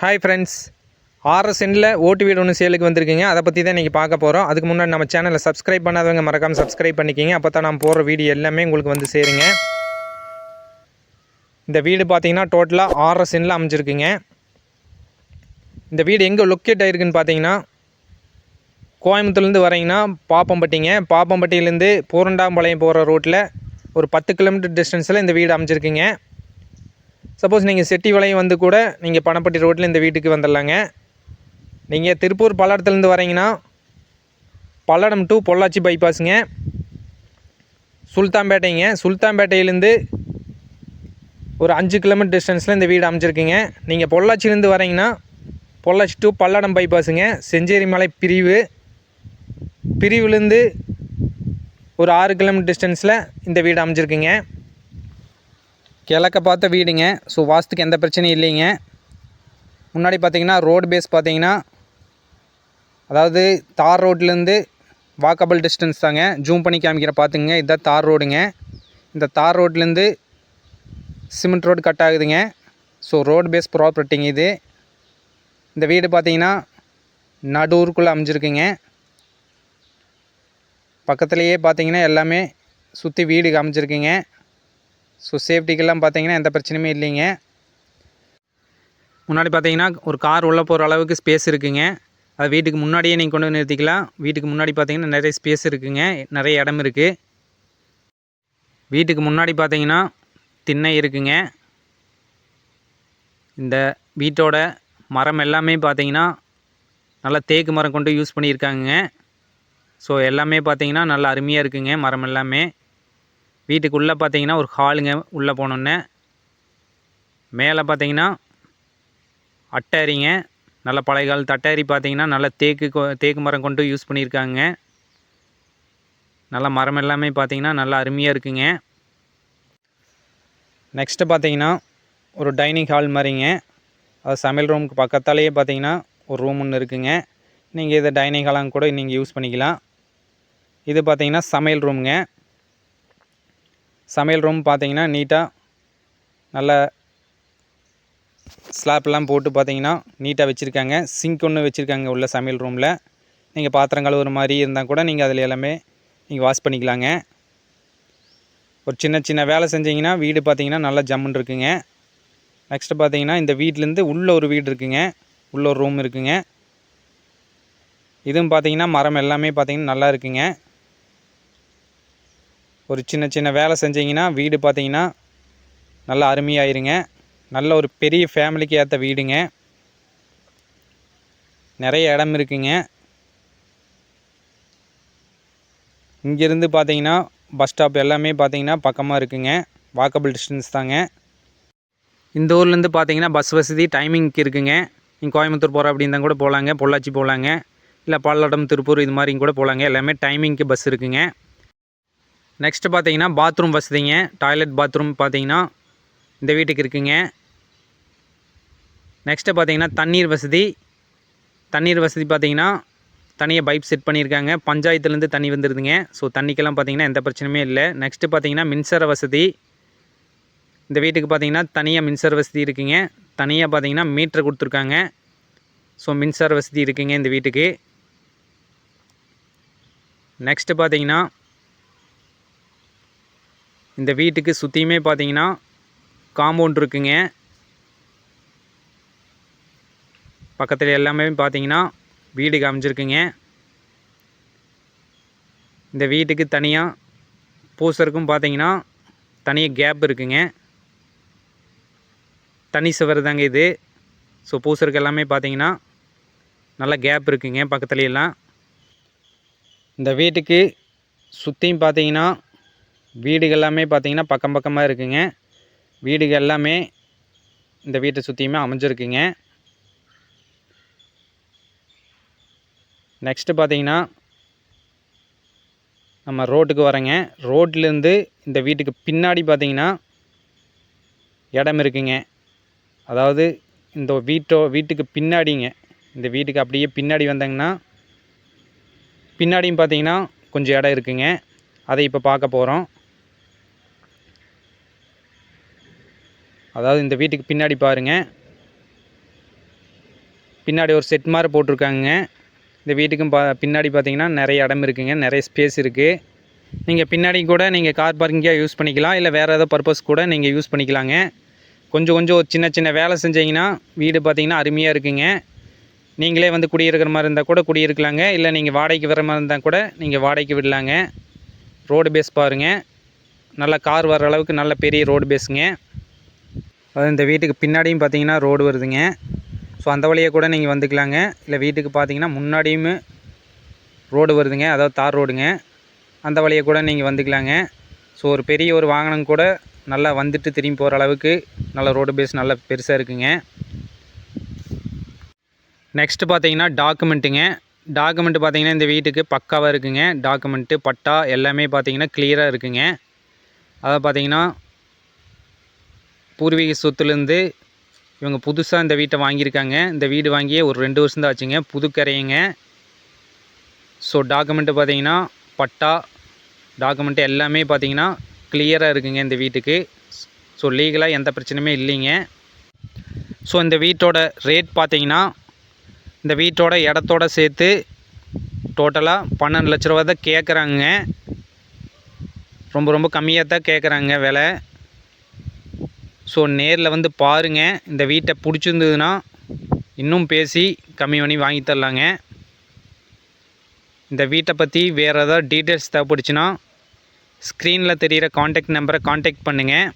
Hi friends ஆர்எஸ்என்னில் ஓட்டு வீடு ஒன்று சேலுக்கு வந்திருக்கீங்க. அதை பற்றி தான் இன்றைக்கி பார்க்க போகிறோம் அதுக்கு முன்னாடி நம்ம சேனலை சப்ஸ்கிரைப் பண்ணாதவங்க மறக்காமல் சப்ஸ்கிரைப் பண்ணிக்கிங்க. அப்போ தான் நான் போடுற வீடியோ எல்லாமே உங்களுக்கு வந்து சேருங்க. இந்த வீடு பார்த்தீங்கன்னா டோட்டலாக ஆர்எஸ்என்னில் அமைஞ்சிருக்குங்க. இந்த வீடு எங்கே லொக்கேட் ஆகிருக்குன்னு பார்த்தீங்கன்னா கோயம்புத்தூர்லேருந்து வரீங்கன்னா பாப்பம்பட்டிங்க. பாப்பம்பட்டியிலேருந்து பூரண்டாம்பாளையம் போகிற ரோட்டில் ஒரு பத்து கிலோமீட்டர் டிஸ்டன்ஸில் இந்த வீடு அமைஞ்சிருக்குங்க. சப்போஸ் நீங்கள் செட்டி வளையம் வந்து கூட நீங்கள் பணப்பட்டி ரோட்டில் இந்த வீட்டுக்கு வந்துடலாங்க. நீங்கள் திருப்பூர் பல்லடத்துலேருந்து வரீங்கன்னா பல்லடம் டு பொள்ளாச்சி பைபாஸுங்க சுல்தான்பேட்டைங்க. சுல்தான்பேட்டையிலேருந்து ஒரு அஞ்சு கிலோமீட்டர் டிஸ்டன்ஸில் இந்த வீடு அமைச்சிருக்குங்க நீங்கள் பொள்ளாச்சிலேருந்து வரீங்கன்னா பொள்ளாச்சி டு பல்லடம் பைபாஸுங்க செஞ்சேரி மலை பிரிவு. பிரிவுலேருந்து ஒரு ஆறு கிலோமீட்டர் டிஸ்டன்ஸில் இந்த வீடு அமைஞ்சிருக்குங்க. கிழக்க பார்த்த வீடுங்க. ஸோ வாஸ்துக்கு எந்த பிரச்சனையும் இல்லைங்க. முன்னாடி பார்த்தீங்கன்னா ரோடு பேஸ் பார்த்தீங்கன்னா அதாவது தார் ரோட்லேருந்து வாக்கபிள் டிஸ்டன்ஸ் தாங்க. ஜூம் பண்ணி காமிக்கிற பார்த்துங்க இதுதான் தார் ரோடுங்க. இந்த தார் ரோட்லேருந்து சிமெண்ட் ரோடு கட் ஆகுதுங்க. ஸோ ரோடு பேஸ் ப்ராப்பர்ட்டிங்க இது. இந்த வீடு பார்த்தீங்கன்னா நடூருக்குள்ளே அமைஞ்சிருக்குங்க. பக்கத்துலேயே பார்த்தீங்கன்னா எல்லாமே சுற்றி வீடு அமைஞ்சிருக்குங்க. ஸோ சேஃப்டிக்கெல்லாம் பார்த்தீங்கன்னா எந்த பிரச்சனையுமே இல்லைங்க. முன்னாடி பார்த்தீங்கன்னா ஒரு கார் உள்ளே போகிற அளவுக்கு ஸ்பேஸ் இருக்குங்க. அது வீட்டுக்கு முன்னாடியே நீங்கள் கொண்டு வந்து நிறுத்திக்கலாம். வீட்டுக்கு முன்னாடி பார்த்தீங்கன்னா நிறைய ஸ்பேஸ் இருக்குங்க. நிறைய இடம் இருக்குது வீட்டுக்கு முன்னாடி பார்த்தீங்கன்னா திண்ணை இருக்குங்க. இந்த வீட்டோட மரம் எல்லாமே பார்த்தீங்கன்னா நல்லா தேக்கு மரம் கொண்டு யூஸ் பண்ணியிருக்காங்க. ஸோ எல்லாமே பார்த்தீங்கன்னா நல்லா அருமையாக இருக்குங்க. மரம் எல்லாமே. வீட்டுக்குள்ளே பார்த்தீங்கன்னா ஒரு ஹாலுங்க உள்ளே போனோன்னே மேலே பார்த்தீங்கன்னா அட்டாரிங்க நல்ல பழைய காலத்து அட்டாரி பார்த்தீங்கன்னா நல்ல தேக்கு கொ- தேக்கு மரம் கொண்டு யூஸ் பண்ணியிருக்காங்க. நல்ல மரம் எல்லாமே பார்த்தீங்கன்னா நல்லா அருமையாக இருக்குங்க. நெக்ஸ்ட்டு பார்த்தீங்கன்னா ஒரு டைனிங் ஹால் மாதிரிங்க. அது சமையல் ரூமுக்கு பக்கத்தாலேயே பார்த்தீங்கன்னா ஒரு ரூம் ஒன்று இருக்குங்க. நீங்கள் இதை டைனிங் ஹாலாக கூட நீங்கள் யூஸ் பண்ணிக்கலாம். இது பார்த்தீங்கன்னா சமையல் ரூமுங்க சமையல் ரூம் பார்த்தீங்கன்னா நீட்டாக நல்ல ஸ்லாப்லாம் போட்டு பார்த்தீங்கன்னா நீட்டாக வச்சுருக்காங்க. சிங்க் ஒன்று வச்சுருக்காங்க உள்ள சமையல் ரூமில் நீங்கள் பாத்திரம் கழுவுற மாதிரி இருந்தால் கூட நீங்கள் அதில் எல்லாமே நீங்கள் வாஷ் பண்ணிக்கலாங்க. ஒரு சின்ன சின்ன வேலை செஞ்சீங்கன்னா வீடு பார்த்தீங்கன்னா நல்லா ஜம்முன்னு இருக்குங்க. நெக்ஸ்ட்டு பார்த்தீங்கன்னா இந்த வீட்டிலேருந்து உள்ள ஒரு வீடு இருக்குங்க. உள்ள ஒரு ரூம் இருக்குங்க. இதுவும் பார்த்தீங்கன்னா மரம் எல்லாமே பார்த்தீங்கன்னா நல்லா இருக்குங்க. ஒரு சின்ன சின்ன வேலை செஞ்சீங்கன்னா வீடு பார்த்தீங்கன்னா நல்லா அருமையாயிருங்க. நல்ல ஒரு பெரிய ஃபேமிலிக்கு ஏற்ற வீடுங்க. நிறைய இடம் இருக்குங்க. இங்கேருந்து பார்த்தீங்கன்னா பஸ் ஸ்டாப் எல்லாமே பார்த்தீங்கன்னா பக்கமாக இருக்குங்க. வாக்கபிள் டிஸ்டன்ஸ் தாங்க. இந்த ஊர்லேருந்து பார்த்தீங்கன்னா பஸ் வசதி டைமிங்க்கு இருக்குங்க. நீங்கள் கோயம்புத்தூர் போகிற அப்படின்னா கூட போகலாங்க பொள்ளாச்சி போகலாங்க இல்லை பல்லடம் திருப்பூர் இது மாதிரி கூட போகலாங்க எல்லாமே டைமிங்க்கு பஸ் இருக்குங்க. நெக்ஸ்ட்டு பார்த்தீங்கன்னா பாத்ரூம் வசதிங்க. டாய்லெட் பாத்ரூம் பார்த்தீங்கன்னா இந்த வீட்டுக்கு இருக்குங்க. நெக்ஸ்ட்டு பார்த்தீங்கன்னா தண்ணீர் வசதி. தண்ணீர் வசதி பார்த்தீங்கன்னா தனியாக பைப் செட் பண்ணியிருக்காங்க. பஞ்சாயத்துலேருந்து தண்ணி வந்துடுதுங்க ஸோ தண்ணிக்கெல்லாம் பார்த்தீங்கன்னா எந்த பிரச்சனையுமே இல்லை. நெக்ஸ்ட்டு பார்த்தீங்கன்னா மின்சார வசதி. இந்த வீட்டுக்கு பார்த்தீங்கன்னா தனியாக மின்சார வசதி இருக்குங்க. தனியாக பார்த்தீங்கன்னா மீட்ரு கொடுத்துருக்காங்க. ஸோ மின்சார வசதி இருக்குங்க இந்த வீட்டுக்கு. நெக்ஸ்ட்டு பார்த்தீங்கன்னா இந்த வீட்டுக்கு சுற்றியுமே பார்த்தீங்கன்னா காம்பவுண்ட் இருக்குங்க. பக்கத்தில் எல்லாமே பார்த்தீங்கன்னா வீடு காமிச்சிருக்குங்க. இந்த வீட்டுக்கு தனியாக பூசருக்கும் பார்த்தீங்கன்னா தனியாக கேப் இருக்குங்க. தனி சுவர் தாங்க இது. ஸோ பூசருக்கு எல்லாமே பார்த்தீங்கன்னா நல்ல கேப் இருக்குங்க பக்கத்துலலாம் இந்த வீட்டுக்கு சுற்றியும் பார்த்தீங்கன்னா வீடுகள் எல்லாமே பார்த்தீங்கன்னா பக்கம் பக்கமாக இருக்குங்க. வீடுகள் எல்லாமே இந்த வீட்டை சுற்றியுமே அமைஞ்சிருக்குங்க. நெக்ஸ்ட்டு பார்த்தீங்கன்னா நம்ம ரோட்டுக்கு வரேங்க. ரோட்லேருந்து இந்த வீட்டுக்கு பின்னாடி பார்த்தீங்கன்னா இடம் இருக்குங்க. அதாவது இந்த வீட்டோ வீட்டுக்கு பின்னாடிங்க. இந்த வீட்டுக்கு அப்படியே பின்னாடி வந்தாங்கன்னா பின்னாடியும் பார்த்தீங்கன்னா கொஞ்சம் இடம் இருக்குங்க. அதை இப்போ பார்க்க போகிறோம் அதாவது இந்த வீட்டுக்கு பின்னாடி பாருங்க. பின்னாடி ஒரு செட் மாதிரி போட்டிருக்காங்க. இந்த வீட்டுக்கும் பா பின்னாடி பார்த்தீங்கன்னா நிறைய இடம் இருக்குங்க. நிறைய ஸ்பேஸ் இருக்குது நீங்கள் பின்னாடி கூட நீங்கள் கார் பார்க்கிங்காக யூஸ் பண்ணிக்கலாம். இல்லை வேறு ஏதோ பர்பஸ் கூட நீங்கள் யூஸ் பண்ணிக்கலாங்க. கொஞ்சம் கொஞ்சம் ஒரு சின்ன சின்ன வேலை செஞ்சீங்கன்னா வீடு பார்த்தீங்கன்னா அருமையாக இருக்குங்க. நீங்களே வந்து குடியிருக்கிற மாதிரி இருந்தால் கூட குடியிருக்கலாங்க. இல்லை நீங்கள் வாடகைக்கு வர மாதிரி இருந்தால் கூட நீங்கள் வாடகைக்கு விடலாங்க. ரோடு பேஸ் பாருங்கள் நல்லா கார் வர அளவுக்கு நல்ல பெரிய ரோடு பேஸுங்க அது இந்த வீட்டுக்கு பின்னாடியும் பார்த்தீங்கன்னா ரோடு வருதுங்க. ஸோ அந்த வழியாக கூட நீங்கள் வந்துக்கலாங்க. இல்லை வீட்டுக்கு பார்த்தீங்கன்னா முன்னாடியும் ரோடு வருதுங்க. அதாவது தார் ரோடுங்க. அந்த வழியாக கூட நீங்கள் வந்துக்கலாங்க. ஸோ ஒரு பெரிய ஒரு வாகனம் கூட நல்லா வந்துட்டு திரும்பி போகிற அளவுக்கு நல்ல ரோடு பேஸ் நல்லா பெருசாக இருக்குங்க. நெக்ஸ்ட்டு பார்த்தீங்கன்னா டாக்குமெண்ட்டுங்க டாக்குமெண்ட்டு பார்த்தீங்கன்னா இந்த வீட்டுக்கு பக்காவாக இருக்குங்க. டாக்குமெண்ட்டு பட்டா எல்லாமே பார்த்தீங்கன்னா கிளியராக இருக்குங்க. அதாவது பார்த்தீங்கன்னா பூர்வீக சொத்துலேருந்து இவங்க புதுசாக இந்த வீட்டை வாங்கியிருக்காங்க. இந்த வீடு வாங்கியே ஒரு ரெண்டு வருஷம் தான் ஆச்சுங்க. புதுக்கரையுங்க ஸோ டாக்குமெண்ட்டு பார்த்தீங்கன்னா பட்டா டாக்குமெண்ட்டு எல்லாமே பார்த்தீங்கன்னா கிளியராக இருக்குங்க இந்த வீட்டுக்கு. ஸோ லீகலாக எந்த பிரச்சனையுமே இல்லைங்க. ஸோ இந்த வீட்டோட ரேட் பார்த்தீங்கன்னா இந்த வீட்டோட இடத்தோட சேர்த்து டோட்டலாக பன்னெண்டு லட்ச ரூபா தான் கேட்குறாங்க. ரொம்ப ரொம்ப கம்மியாக தான் கேட்குறாங்க விலை. ஸோ நேரில் வந்து பாருங்கள் இந்த வீட்டை பிடிச்சிருந்ததுன்னா இன்னும் பேசி கம்மி பண்ணி வாங்கி தரலாங்க. இந்த வீட்டை பற்றி வேறு ஏதாவது டீட்டெயில்ஸ் தேவைப்படுச்சுன்னா ஸ்க்ரீனில் தெரிகிற காண்டாக்ட் நம்பரை காண்டாக்ட் பண்ணுங்கள்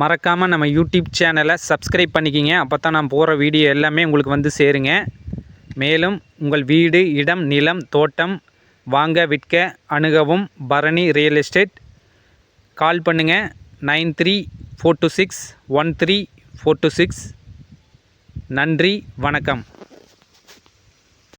மறக்காமல் நம்ம யூடியூப் சேனலை சப்ஸ்கிரைப் பண்ணிக்கிங்க. அப்போ தான் நான் போகிற வீடியோ எல்லாமே உங்களுக்கு வந்து சேருங்க. மேலும் உங்கள் வீடு இடம் நிலம் தோட்டம் வாங்க விற்க அணுகவும் பரணி ரியல் எஸ்டேட் கால் பண்ணுங்கள் nine three four two six one three four two six நன்றி வணக்கம்